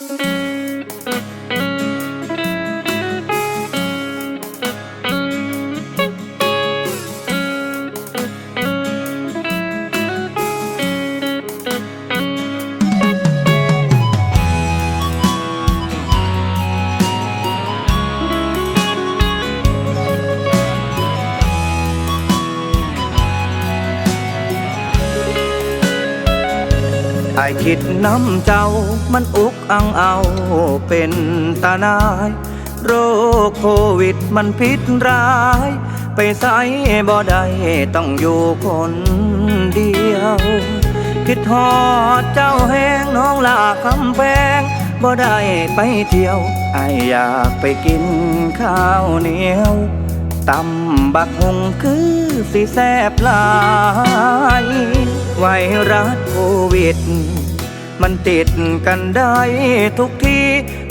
ไายคิดน้ำเจ้า มันอุกอังเอาเป็นตานาย โรคโควิดมันพิษร้าย ไปใส่บ่ได้ต้องอยู่คนเดียว คิดฮอดเจ้าแห้งน้องลาคำแพงบ่ได้ไปเที่ยวไออยากไปกินข้าวเหนียวตำบักหงคือสิแซบลาย ไวรัสโควิด มันติดกันได้ทุกที่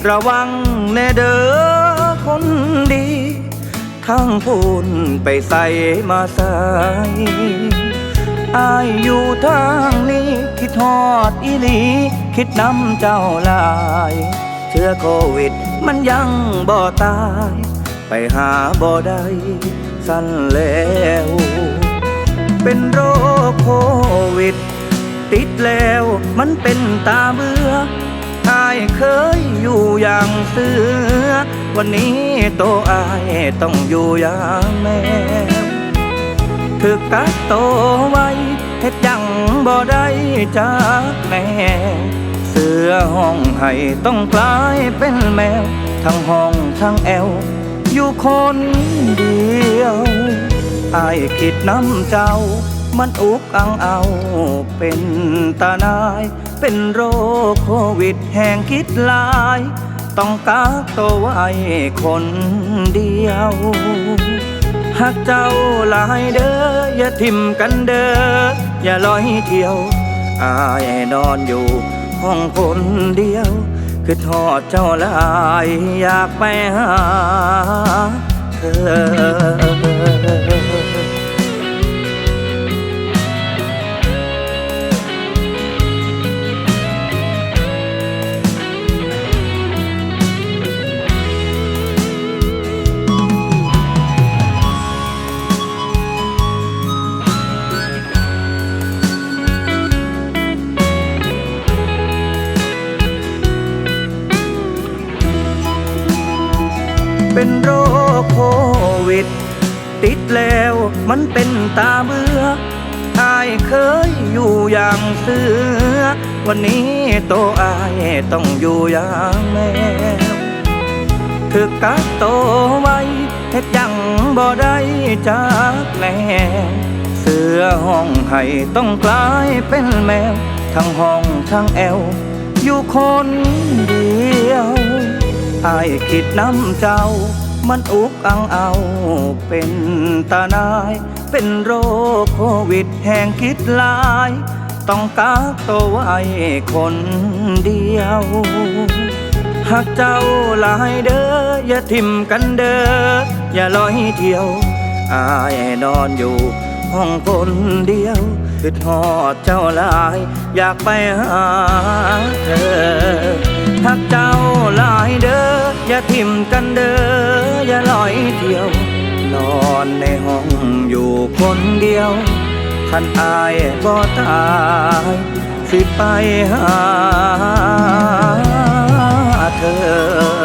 ระวังแน่เด้อคนดี ทั้งพูนไปใส่มาใส่อายอยู่ทางนี้ คิดทอดอีหลี คิดน้ำเจ้าลาย เชื้อโควิดมันยังบ่ตาย ไปหาบ่ได้สั้นแล้ว เป็นโรคโควิด ติดแล้วมันเป็นตาเบื่ออายเคยอยู่อย่างเสือ วันนี้โตอายต้องอยู่อย่างแมวถึกกักโตไว้เฮ็ดยังบ่ได้จากแม่เสือห้องให้ต้องกลายเป็นแมว ทั้งห้องทั้งแอว อยู่คนเดียวอายคิดน้ำเจ้า มันอุกอังเอาเป็นตาหนาย เป็นโรคโควิดแห่งคิดหลาย ต้องกักตัวไว้คนเดียวหากเจ้าลายเด้ออย่าทิมกันเด้ออย่าลอยเที่ยวอายนอนอยู่ห้องคนเดียว คือทอดเจ้าลายอยากไปหาเธอ เป็นโรคโควิด ติดแล้วมันเป็นตาเบื่ออายเคยอยู่อย่างเสือ วันนี้โตอายต้องอยู่อย่างแมวถึกกักโตไว้เฮ็ดยังบ่ได้จากแม่เสือห้องให้ต้องกลายเป็นแมว ทั้งห้องทั้งแอว อยู่คนเดียว อายคิดน้ำเจ้า มันอุกอังเอาเป็นตาหนาย เป็นโรคโควิดแห่งคิดลาย ต้องกักตัวไว้คนเดียวหากเจ้าลายเด้ออย่าทิมกันเด้ออย่าลอยเที่ยวอายนอนอยู่ห้องคนเดียวคือทอดเจ้าลาย อยากไปหาเธอ ทักเจ้าหลายเด้ออย่าทิมกันเด้ออย่าลอยเที่ยว นอนในห้องอยู่คนเดียว คันอายบ่ตายสิไปหาเธอ